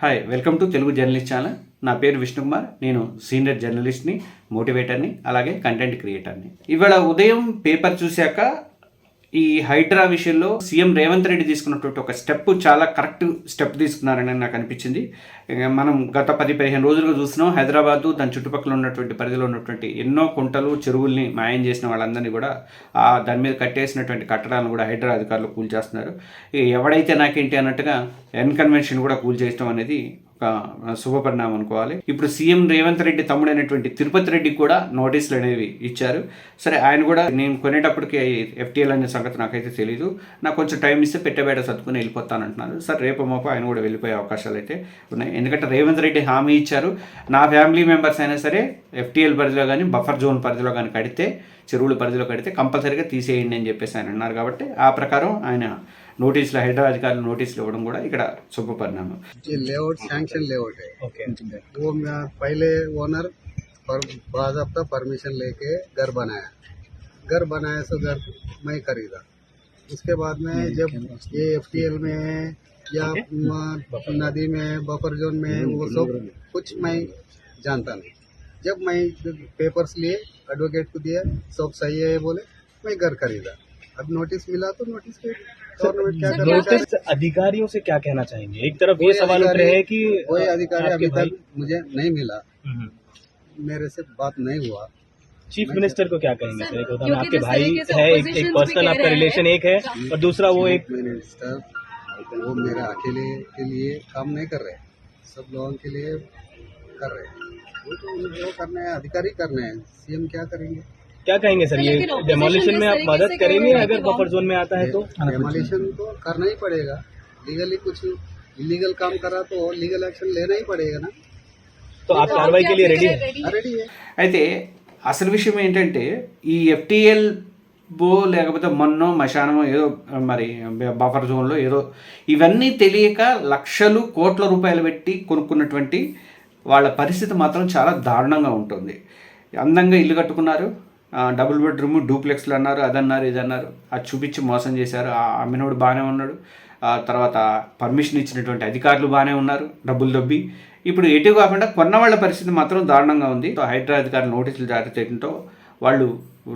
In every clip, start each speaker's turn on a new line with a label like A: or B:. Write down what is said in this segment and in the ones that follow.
A: Hi welcome to Telugu journalist channel నా పేరు విష్ణుకుమార్. నేను సీనియర్ జర్నలిస్ట్ని మోటివేటర్ని అలాగే కంటెంట్ క్రియేటర్ని ఇవాళ ఉదయం పేపర్ చూశాక ఈ హైడ్రా విషయంలో సీఎం రేవంత్ రెడ్డి తీసుకున్నటువంటి ఒక స్టెప్ చాలా కరెక్ట్ స్టెప్ తీసుకున్నారని నాకు అనిపించింది. మనం గత పది పదిహేను రోజులుగా చూస్తున్నాం హైదరాబాదు దాని చుట్టుపక్కల ఉన్నటువంటి పరిధిలో ఉన్నటువంటి ఎన్నో కుంటలు చెరువుల్ని మాయం చేసిన వాళ్ళందరినీ కూడా ఆ దాని మీద కట్టేసినటువంటి కట్టడాలను కూడా హైడ్రా అధికారులు కూల్చేస్తున్నారు. చేస్తున్నారు ఎవడైతే నాకేంటి అన్నట్టుగా ఎన్ కన్వెన్షన్ కూడా కూల్ చేయడం అనేది ఒక శుభపరిణామం అనుకోవాలి. ఇప్పుడు సీఎం రేవంత్ రెడ్డి తమ్ముడైనటువంటి తిరుపతి రెడ్డి కూడా నోటీసులు అనేవి ఇచ్చారు. సరే ఆయన కూడా నేను కొనేటప్పటికి ఎఫ్టీఎల్ అనే సంగతి నాకైతే తెలియదు నాకు కొంచెం టైం ఇస్తే పెట్టబేట సర్దుకుని వెళ్ళిపోతాను అంటున్నారు సరే రేపు మాపు ఆయన కూడా వెళ్ళిపోయే అవకాశాలు అయితే ఉన్నాయి. ఎందుకంటే రేవంత్ రెడ్డి హామీ ఇచ్చారు. నా ఫ్యామిలీ మెంబర్స్ అయినా సరే ఎఫ్టీఎల్ పరిధిలో కానీ బఫర్ జోన్ పరిధిలో కానీ కడితే చెరువుల పరిధిలో కడితే కంపల్సరీగా తీసేయండి అని చెప్పేసి ఆయన అన్నారు. కాబట్టి ఆ ప్రకారం ఆయన నోటీసులు హైదరాబాద్ అధికారులు నోటీసులు ఇవ్వడం కూడా ఇక్కడ శుభ పరిణామం
B: ये लेआउट सैंक्शन लेआउट है
C: ओके
B: वो मैं पहले ओनर पर बाजाबता परमिशन लेके घर बनाया घर बनाया सो घर मैं खरीदा उसके बाद में जब ये एफ में या म- नदी में बफर जोन में वो सब कुछ मैं जानता नहीं जब मैं पेपर्स लिए एडवोकेट को दिया सब सही है बोले मैं घर खरीदा अब नोटिस मिला तो नोटिस पे गवर्नमेंट क्या
C: नोटिस अधिकारियों से क्या कहना चाहेंगे? एक तरफ़ ये सवाल उठ रहे हैं कि
B: कोई अधिकारी अभी तक मुझे नहीं मिला।
C: हम्म,
B: मेरे से बात नहीं हुआ।
C: चीफ मिनिस्टर को क्या कहेंगे सर एक होता है आपके भाई है एक, एक पर्सनल आपका रिलेशन एक है और दूसरा वो एक
B: मिनिस्टर वो मेरे अकेले के लिए काम नहीं कर रहे। सब लोगों के लिए कर रहे हैं। वो तो उनको करना है अधिकारी करना है। सीएम क्या करेंगे?
C: क्या कहेंगे सर ये
D: लेकिन opposition
C: डेमोलिशन में
D: जिस
C: आप
D: तरीके
C: मदद
D: से
C: करेंगे
D: कह रहे हैं
C: अगर
D: कि
C: बफर जोन में आता है तो
B: डेमोलिशन तो करना ही पड़ेगा लीगली कुछ इलीगल काम करा तो लीगल एक्शन लेना ही पड़ेगा ना
C: तो आप कार्रवाई के लिए रेडी है
B: रेडी है
A: అయితే అసలు విషయం ఏంటంటే ఈ ఎఫ్టీఎల్ బో లేకపోతే మన్నో మశానమో ఏదో మరి బఫర్ జోన్లో ఏదో ఇవన్నీ తెలియక లక్షలు కోట్ల రూపాయలు పెట్టి కొనుక్కున్నటువంటి వాళ్ళ పరిస్థితి మాత్రం చాలా దారుణంగా ఉంటుంది అందంగా ఇల్లు కట్టుకున్నారు ఆ, డబుల్ బెడ్రూమ్ డూప్లెక్స్లు అన్నారు అదన్నారు ఇదన్నారు. అది చూపించి మోసం చేశారు. ఆ అమ్మినోడు బాగానే ఉన్నాడు. ఆ తర్వాత పర్మిషన్ ఇచ్చినటువంటి అధికారులు బాగానే ఉన్నారు డబ్బులు దొబ్బి. ఇప్పుడు ఎటు కాకుండా కొన్న వాళ్ళ పరిస్థితి మాత్రం దారుణంగా ఉంది. సో హైడ్రా అధికారులు నోటీసులు జారీ చేయడంతో వాళ్ళు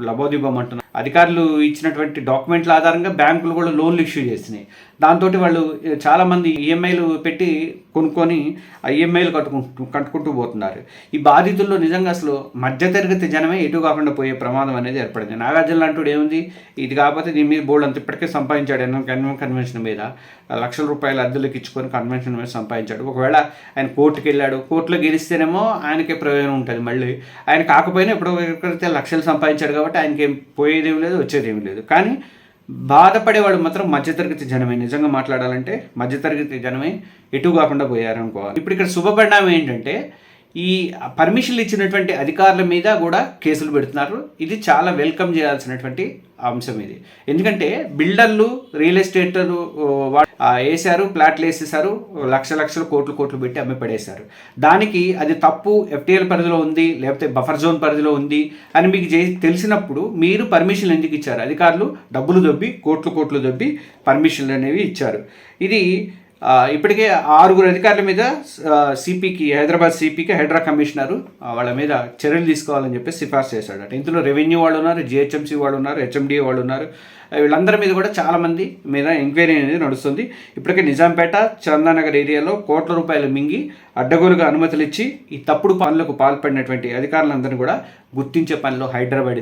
A: లబోదిబోమంటున్నారు అధికారులు ఇచ్చినటువంటి డాక్యుమెంట్ల ఆధారంగా బ్యాంకులు కూడా లోన్లు ఇష్యూ చేసినాయి దాంతో వాళ్ళు చాలామంది ఈఎంఐలు పెట్టి కొనుక్కొని ఆ ఈఎంఐలు కట్టుకుంటూ కట్టుకుంటూ పోతున్నారు. ఈ బాధితుల్లో నిజంగా అసలు మధ్యతరగతి జనమే ఎటు కాకుండా పోయే ప్రమాదం అనేది ఏర్పడింది. నాగార్జున లాంటి ఏముంది? ఇది కాకపోతే దీని మీద బోర్డు అంత ఇప్పటికే సంపాదించాడు. ఎన్నో కన్వెన్షన్ మీద లక్షల రూపాయల అద్దెలకు ఇచ్చుకొని కన్వెన్షన్ మీద సంపాదించాడు. ఒకవేళ ఆయన కోర్టుకి వెళ్ళాడు కోర్టులో గెలిస్తేనేమో ఆయనకే ప్రయోజనం ఉంటుంది మళ్ళీ. ఆయన కాకపోయినా ఎప్పుడో ఎక్కడైతే లక్షలు సంపాదించాడు కాబట్టి ఆయనకి ఏం పోయేదేం లేదు వచ్చేదేం లేదు. కానీ బాధపడేవాడు మాత్రం మధ్యతరగతి జనమే. నిజంగా మాట్లాడాలంటే మధ్యతరగతి జనమే ఎటు కాకుండా పోయారనుకోవాలి. ఇప్పుడు ఇక్కడ శుభపరిణామం ఏంటంటే ఈ పర్మిషన్లు ఇచ్చినటువంటి అధికారుల మీద కూడా కేసులు పెడుతున్నారు. ఇది చాలా వెల్కమ్ చేయాల్సినటువంటి అంశం ఇది. ఎందుకంటే బిల్డర్లు రియల్ ఎస్టేటర్లు వేశారు ప్లాట్లు వేసేసారు లక్ష లక్షలు కోట్లు కోట్లు పెట్టి అమ్మి పడేశారు. దానికి అది తప్పు ఎఫ్టీఎల్ పరిధిలో ఉంది లేకపోతే బఫర్ జోన్ పరిధిలో ఉంది అని మీకు తెలిసినప్పుడు మీరు పర్మిషన్లు ఎందుకు ఇచ్చారు? అధికారులు డబ్బులు దొబ్బి కోట్లు కోట్లు దొబ్బి పర్మిషన్లు అనేవి ఇచ్చారు. ఇది ఇప్పటికే ఆరుగురు అధికారుల మీద సిపికి హైదరాబాద్ సిపికి హైడ్రా కమిషనరు వాళ్ళ మీద చర్యలు తీసుకోవాలని చెప్పి సిఫార్సు చేశాడట. ఇందులో రెవెన్యూ వాళ్ళు ఉన్నారు జిహెచ్ఎంసీ వాళ్ళు ఉన్నారు హెచ్ఎండి వాళ్ళు ఉన్నారు. వీళ్ళందరి మీద కూడా చాలామంది మీద ఎంక్వైరీ అనేది నడుస్తుంది. ఇప్పటికే నిజాంపేట చందానగర్ ఏరియాలో కోట్ల రూపాయలు మింగి అడ్డగోలుగా అనుమతులు ఇచ్చి ఈ తప్పుడు పనులకు పాల్పడినటువంటి అధికారులందరినీ కూడా గుర్తించే పనిలో హైదరాబాద్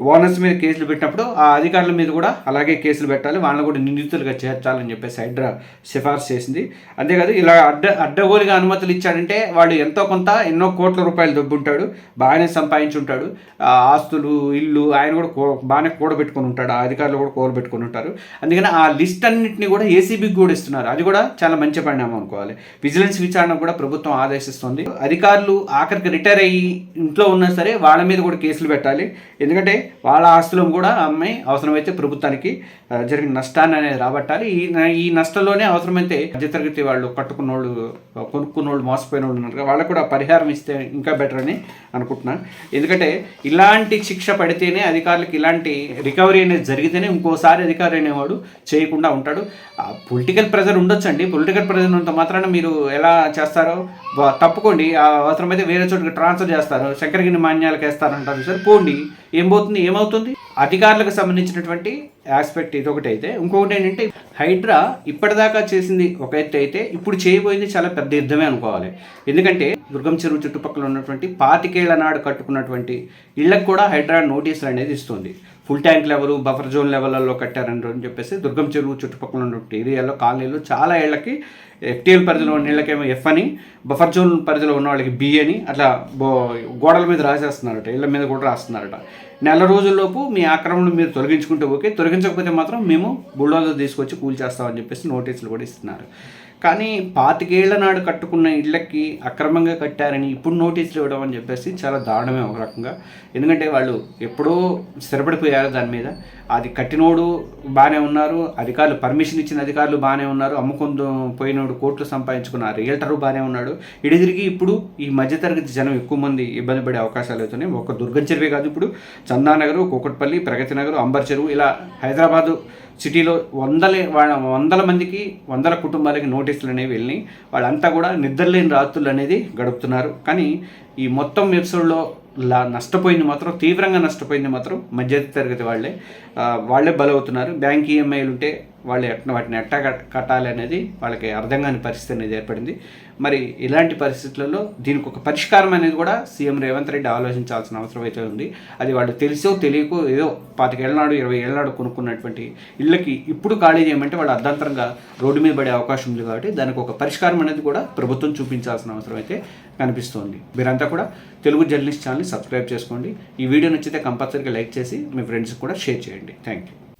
A: ఓనర్స్ మీద కేసులు పెట్టినప్పుడు ఆ అధికారుల మీద కూడా అలాగే కేసులు పెట్టాలి. వాళ్ళని కూడా నిందితులుగా చేర్చాలని చెప్పేసి హైడ్రా సిఫార్సు చేసింది. అంతేకాదు ఇలా అడ్డ అడ్డగోలుగా అనుమతులు ఇచ్చాడంటే వాడు ఎంతో కొంత ఎన్నో కోట్ల రూపాయలు దొబ్బుంటాడు. బాగానే సంపాదించి ఉంటాడు ఆ ఆస్తులు ఇల్లు ఆయన కూడా కో బాగానే కూడబెట్టుకుని ఉంటాడు. ఆ అధికారులు కూడా కూడబెట్టుకుని ఉంటారు. అందుకని ఆ లిస్ట్ అన్నింటినీ కూడా ఏసీబీకి కూడా ఇస్తున్నారు. అది కూడా చాలా మంచి పరిణామం అనుకోవాలి. విజిలెన్స్ విచారణ కూడా ప్రభుత్వం ఆదేశిస్తుంది. అధికారులు ఆఖరికి రిటైర్ అయ్యి ఇంట్లో ఉన్నా సరే వాళ్ళ మీద కూడా కేసులు పెట్టాలి. ఎందుకంటే వాళ్ళ ఆస్తులను కూడా అమ్మాయి అవసరమైతే ప్రభుత్వానికి జరిగిన నష్టాన్ని అనేది రాబట్టాలి. ఈ ఈ నష్టంలోనే అవసరమైతే మధ్యతరగతి వాళ్ళు కట్టుకున్న వాళ్ళు కొనుక్కున్న వాళ్ళు మోసపోయిన వాళ్ళు ఉన్నారు వాళ్ళకు కూడా పరిహారం ఇస్తే ఇంకా బెటర్ అని అనుకుంటున్నాను. ఎందుకంటే ఇలాంటి శిక్ష పడితేనే అధికారులకు ఇలాంటి రికవరీ అనేది జరిగితేనే ఇంకోసారి అధికారి అనేవాడు చేయకుండా ఉంటాడు. పొలిటికల్ ప్రెజర్ ఉండొచ్చండి. పొలిటికల్ ప్రెజర్ ఉన్నంత మాత్రాన మీరు ఎలా చేస్తారో తప్పుకోండి. ఆ అవసరమైతే వేరే చోటుకి ట్రాన్స్ఫర్ చేస్తారు. శంకరగిరి మాన్యాలకు వేస్తారంటారు సార్ పోండి. ఏం పోతుంది? ఏమవుతుంది? అధికారులకు సంబంధించినటువంటి ఆస్పెక్ట్ ఇది ఒకటి అయితే. ఇంకొకటి ఏంటంటే హైడ్రా ఇప్పటిదాకా చేసింది ఒక ఎత్తు అయితే ఇప్పుడు చేయబోయింది చాలా పెద్ద యుద్ధమే అనుకోవాలి. ఎందుకంటే దుర్గం చెరువు చుట్టుపక్కల ఉన్నటువంటి పాతికేళ్ళ నాడు కట్టుకున్నటువంటి ఇళ్ళకు కూడా హైడ్రా నోటీసులు అనేది ఇస్తుంది. Full tank level buffer zone లెవెల్లో కట్టారంట అని చెప్పేసి దుర్గం చెరువు చుట్టుపక్కల ఉన్నటువంటి ఏరియాలో కాలనీలు చాలా ఏళ్ళకి ఎఫ్టీఎల్ పరిధిలో ఉన్న ఇళ్ళకేమో ఎఫ్ అని బఫర్ జోన్ పరిధిలో ఉన్న వాళ్ళకి బి అని అట్లా బో గోడల మీద రాసేస్తున్నారట ఇళ్ళ మీద కూడా రాస్తున్నారట. నెల రోజుల్లోపు మీ ఆక్రమణను మీరు తొలగించుకుంటే ఓకే తొలగించకపోతే మాత్రం మేము బుల్డోజర్ తీసుకొచ్చి కూల్ చేస్తామని చెప్పేసి నోటీసులు కూడా ఇస్తున్నారు. కానీ పాతికేళ్ళ నాడు కట్టుకున్న ఇళ్ళకి అక్రమంగా కట్టారని ఇప్పుడు నోటీసులు ఇవ్వడం అని చెప్పేసి చాలా దారుణమే ఒక రకంగా. ఎందుకంటే వాళ్ళు ఎప్పుడో స్థిరపడిపోయారు దాని మీద. అది కట్టినోడు బాగానే ఉన్నారు అధికారులు పర్మిషన్ ఇచ్చిన అధికారులు బాగానే ఉన్నారు అమ్ముకుందు పోయినోడు కోట్లు సంపాదించుకున్న రియల్టరు బాగానే ఉన్నాడు. ఇడిదిరిగి ఇప్పుడు ఈ మధ్యతరగతి జనం ఎక్కువ మంది ఇబ్బంది పడే అవకాశాలు అవుతున్నాయి ఒక దుర్గం చెరువే కాదు ఇప్పుడు చందానగర్ కూకట్పల్లి ప్రగతి నగర్ అంబర్ చెరువు ఇలా హైదరాబాదు సిటీలో వందల వందల మందికి వందల కుటుంబాలకి నోటీసులు అనేవి వెళ్ళినాయి. వాళ్ళంతా కూడా నిద్రలేని రాత్రులు అనేది గడుపుతున్నారు. కానీ ఈ మొత్తం ఎపిసోడ్లో లా నష్టపోయింది మాత్రం తీవ్రంగా నష్టపోయింది మాత్రం మధ్య తరగతి వాళ్ళే. వాళ్ళే బలవుతున్నారు. బ్యాంక్ ఈఎంఐలు ఉంటే వాళ్ళు ఎట్ట వాటిని ఎట్టా కట్టాలి అనేది వాళ్ళకి అర్థం కాని పరిస్థితి అనేది ఏర్పడింది. మరి ఇలాంటి పరిస్థితులలో దీనికి ఒక పరిష్కారం అనేది కూడా సీఎం రేవంత్ రెడ్డి ఆలోచించాల్సిన అవసరం అయితే ఉంది. అది వాళ్ళు తెలిసో తెలియకో ఏదో పాతికేళ్ళనాడు ఇరవై ఏళ్ళనాడు కొనుక్కున్నటువంటి ఇళ్ళకి ఇప్పుడు ఖాళీ చేయమంటే వాళ్ళు అర్ధంతరంగా రోడ్డు మీద పడే అవకాశం ఉంది కాబట్టి దానికి ఒక పరిష్కారం అనేది కూడా ప్రభుత్వం చూపించాల్సిన అవసరం అయితే కనిపిస్తోంది. మీరంతా కూడా తెలుగు జర్నలిస్ట్ ఛానల్ని సబ్స్క్రైబ్ చేసుకోండి. ఈ వీడియో నచ్చితే కంపల్సరీగా లైక్ చేసి మీ ఫ్రెండ్స్కి కూడా షేర్ చేయండి. Thank you